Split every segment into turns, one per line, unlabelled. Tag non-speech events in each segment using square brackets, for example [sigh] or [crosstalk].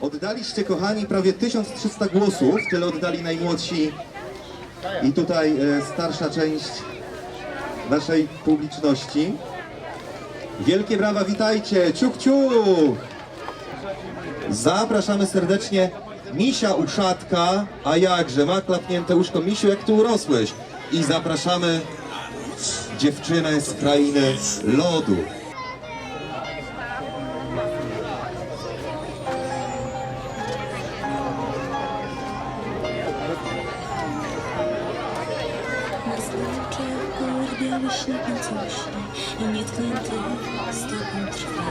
Oddaliście, kochani, prawie 1300 głosów, tyle oddali najmłodsi i tutaj e, starsza część naszej publiczności. Wielkie brawa, witajcie! Ciuch, ciuch! Zapraszamy serdecznie Misia Uszatka, a jakże, ma klapnięte łóżko. Misiu, jak tu urosłeś? I zapraszamy dziewczynę z krainy lodu.
Śnieg cośnie i nietknięty stopą trwa.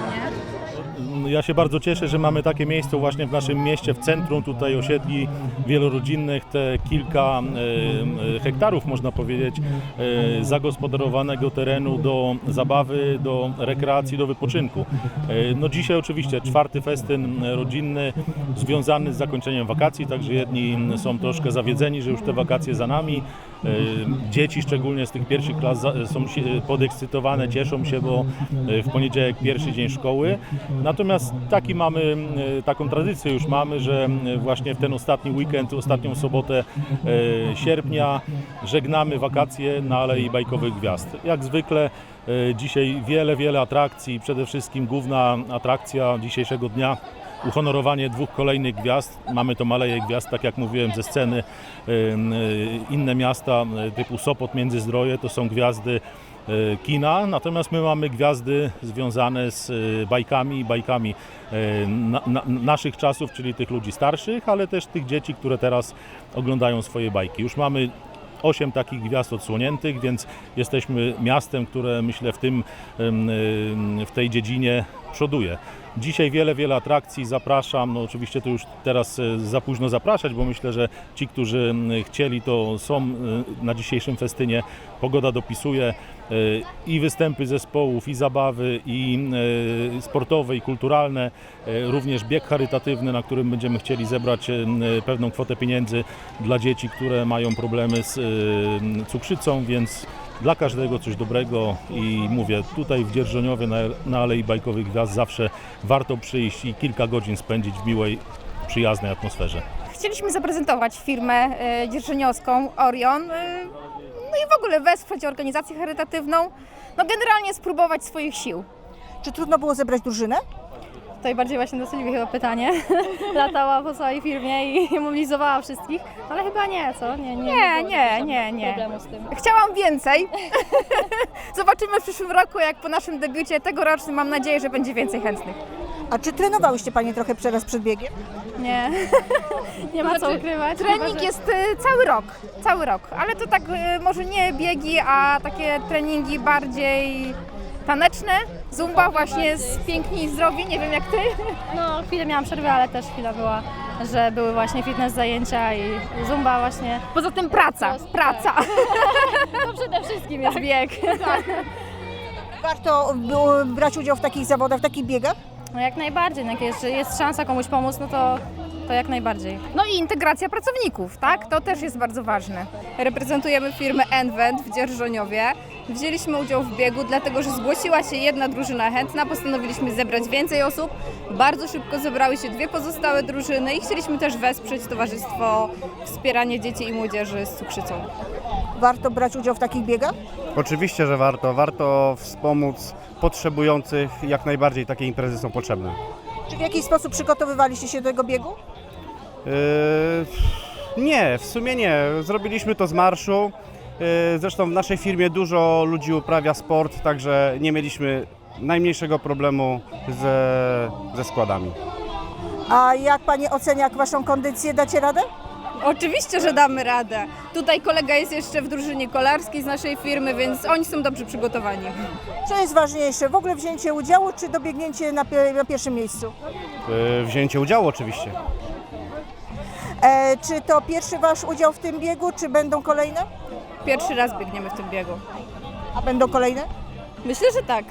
Ja się bardzo cieszę, że mamy takie miejsce właśnie w naszym mieście, w centrum tutaj osiedli wielorodzinnych, te kilka hektarów można powiedzieć e, zagospodarowanego terenu do zabawy, do rekreacji, do wypoczynku. E, No dzisiaj oczywiście czwarty festyn rodzinny związany z zakończeniem wakacji, także jedni są troszkę zawiedzeni, że już te wakacje za nami. E, Dzieci szczególnie z tych pierwszych klas są podekscytowane, cieszą się, bo e, w poniedziałek pierwszy dzień szkoły. Natomiast taki mamy, e, taką tradycję już mamy, że właśnie w ten ostatni weekend, ostatnią sobotę sierpnia żegnamy wakacje na Alei Bajkowych Gwiazd. Jak zwykle dzisiaj wiele, wiele atrakcji, przede wszystkim główna atrakcja dzisiejszego dnia uhonorowanie dwóch kolejnych gwiazd. Mamy to Maleje Gwiazd, tak jak mówiłem, ze sceny. Y, Inne miasta y, typu Sopot, Międzyzdroje to są gwiazdy y, kina, natomiast my mamy gwiazdy związane z bajkami, bajkami na, na, naszych czasów, czyli tych ludzi starszych, ale też tych dzieci, które teraz oglądają swoje bajki. Już mamy osiem takich gwiazd odsłoniętych, więc jesteśmy miastem, które myślę w, tym, ym, ym, w tej dziedzinie przoduje. Dzisiaj wiele, wiele atrakcji zapraszam. No oczywiście to już teraz e, za późno zapraszać, bo myślę, że ci, którzy chcieli, to są e, na dzisiejszym festynie. Pogoda dopisuje e, i występy zespołów, i zabawy, i sportowe, i kulturalne, również bieg charytatywny, na którym będziemy chcieli zebrać pewną kwotę pieniędzy dla dzieci, które mają problemy z cukrzycą, więc dla każdego coś dobrego i mówię, tutaj w Dzierżoniowie na, na Alei Bajkowych Gwiazd zawsze warto przyjść i kilka godzin spędzić w miłej, przyjaznej atmosferze.
Chcieliśmy zaprezentować firmę e, dzierżoniowską Orion, e, no i w ogóle wesprzeć organizację charytatywną, no generalnie spróbować swoich sił.
Czy trudno było zebrać drużynę?
To bardziej właśnie do Sylwii chyba pytanie. [laughs] Latała po całej firmie i [laughs] mobilizowała wszystkich, ale chyba nie, co? Nie, nie,
Nie,
było
nie,
tam
nie, nie.
problemu z tym.
Chciałam więcej. [laughs] Zobaczymy w przyszłym roku, jak po naszym debiucie tegorocznym mam nadzieję, że będzie więcej chętnych.
A czy trenowałyście Panie trochę teraz przed biegiem?
Nie, nie ma co ukrywać.
Trening jest e, cały rok, cały rok, ale to tak e, może nie biegi, a takie treningi bardziej taneczne. Zumba właśnie z Piękni i Zdrowi, nie wiem jak ty.
No, chwilę miałam przerwę, ale też chwila była, że były właśnie fitness zajęcia i zumba właśnie.
Poza tym praca, praca. [laughs]
To przede wszystkim jest bieg. [laughs]
Warto było brać udział w takich zawodach, w takich biegach?
No jak najbardziej, no jak jest, jest szansa komuś pomóc, no to, to jak najbardziej.
No i integracja pracowników, tak? To też jest bardzo ważne.
Reprezentujemy firmę Envent w Dzierżoniowie. Wzięliśmy udział w biegu, dlatego że zgłosiła się jedna drużyna chętna. Postanowiliśmy zebrać więcej osób. Bardzo szybko zebrały się dwie pozostałe drużyny i chcieliśmy też wesprzeć Towarzystwo Wspieranie Dzieci i Młodzieży z Cukrzycą.
Warto brać udział w takich biegach?
Oczywiście, że warto. Warto wspomóc potrzebujących. Jak najbardziej takie imprezy są potrzebne.
Czy w jakiś sposób przygotowywaliście się do tego biegu?
Yy, nie, w sumie nie. Zrobiliśmy to z marszu. Yy, zresztą w naszej firmie dużo ludzi uprawia sport, także nie mieliśmy najmniejszego problemu ze, ze składami.
A jak Pani ocenia Waszą kondycję? Dacie radę?
Oczywiście, że damy radę. Tutaj kolega jest jeszcze w drużynie kolarskiej z naszej firmy, więc oni są dobrze przygotowani.
Co jest ważniejsze, w ogóle wzięcie udziału, czy dobiegnięcie na, pie- na pierwszym miejscu?
Yy, wzięcie udziału oczywiście.
E, czy to pierwszy Wasz udział w tym biegu, czy będą kolejne?
Pierwszy raz biegniemy w tym biegu.
A będą kolejne?
Myślę, że tak.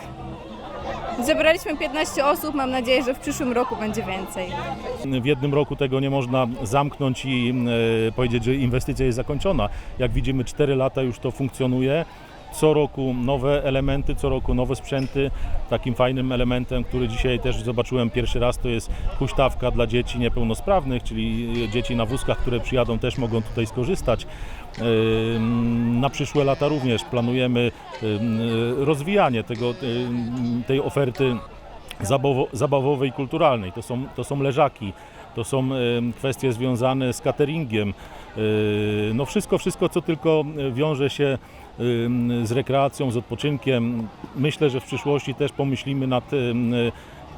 Zebraliśmy 15 osób, mam nadzieję, że w przyszłym roku będzie więcej.
W jednym roku tego nie można zamknąć i e, powiedzieć, że inwestycja jest zakończona. Jak widzimy, 4 lata już to funkcjonuje. Co roku nowe elementy, co roku nowe sprzęty. Takim fajnym elementem, który dzisiaj też zobaczyłem pierwszy raz, to jest huśtawka dla dzieci niepełnosprawnych, czyli dzieci na wózkach, które przyjadą też mogą tutaj skorzystać. Na przyszłe lata również planujemy rozwijanie tego, tej oferty zabawo, zabawowej i kulturalnej. To są, to są leżaki, to są kwestie związane z cateringiem. Yy, No wszystko, wszystko, co tylko wiąże się z rekreacją, z odpoczynkiem. Myślę, że w przyszłości też pomyślimy nad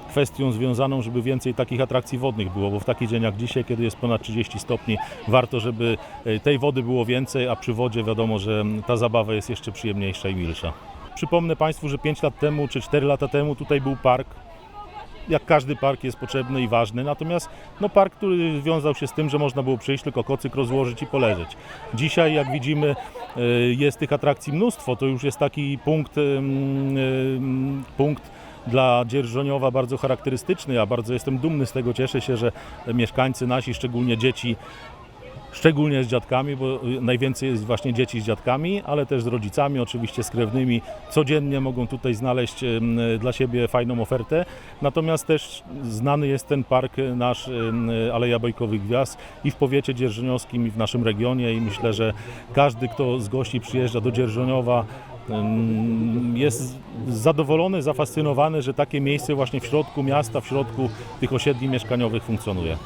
kwestią związaną, żeby więcej takich atrakcji wodnych było, bo w taki dzień jak dzisiaj, kiedy jest ponad 30 stopni, warto, żeby e, tej wody było więcej, a przy wodzie wiadomo, że ta zabawa jest jeszcze przyjemniejsza i milsza. Przypomnę Państwu, że 5 lat temu czy 4 lata temu tutaj był park. Jak każdy park jest potrzebny i ważny, natomiast no park, który wiązał się z tym, że można było przyjść, tylko kocyk rozłożyć i poleżeć. Dzisiaj, jak widzimy, e, jest tych atrakcji mnóstwo. To już jest taki punkt, punkt dla Dzierżoniowa bardzo charakterystyczny. Ja bardzo jestem dumny z tego, cieszę się, że mieszkańcy nasi, szczególnie dzieci, szczególnie z dziadkami, bo y, najwięcej jest właśnie dzieci z dziadkami, ale też z rodzicami, oczywiście z krewnymi. Codziennie mogą tutaj znaleźć dla siebie fajną ofertę. Natomiast też znany jest ten park y, nasz em, Aleja Bajkowych Gwiazd i w powiecie dzierżoniowskim i w naszym regionie i myślę, że każdy, kto z gości przyjeżdża do Dzierżoniowa, jest zadowolony, zafascynowany, że takie miejsce właśnie w środku miasta, w środku tych osiedli mieszkaniowych funkcjonuje.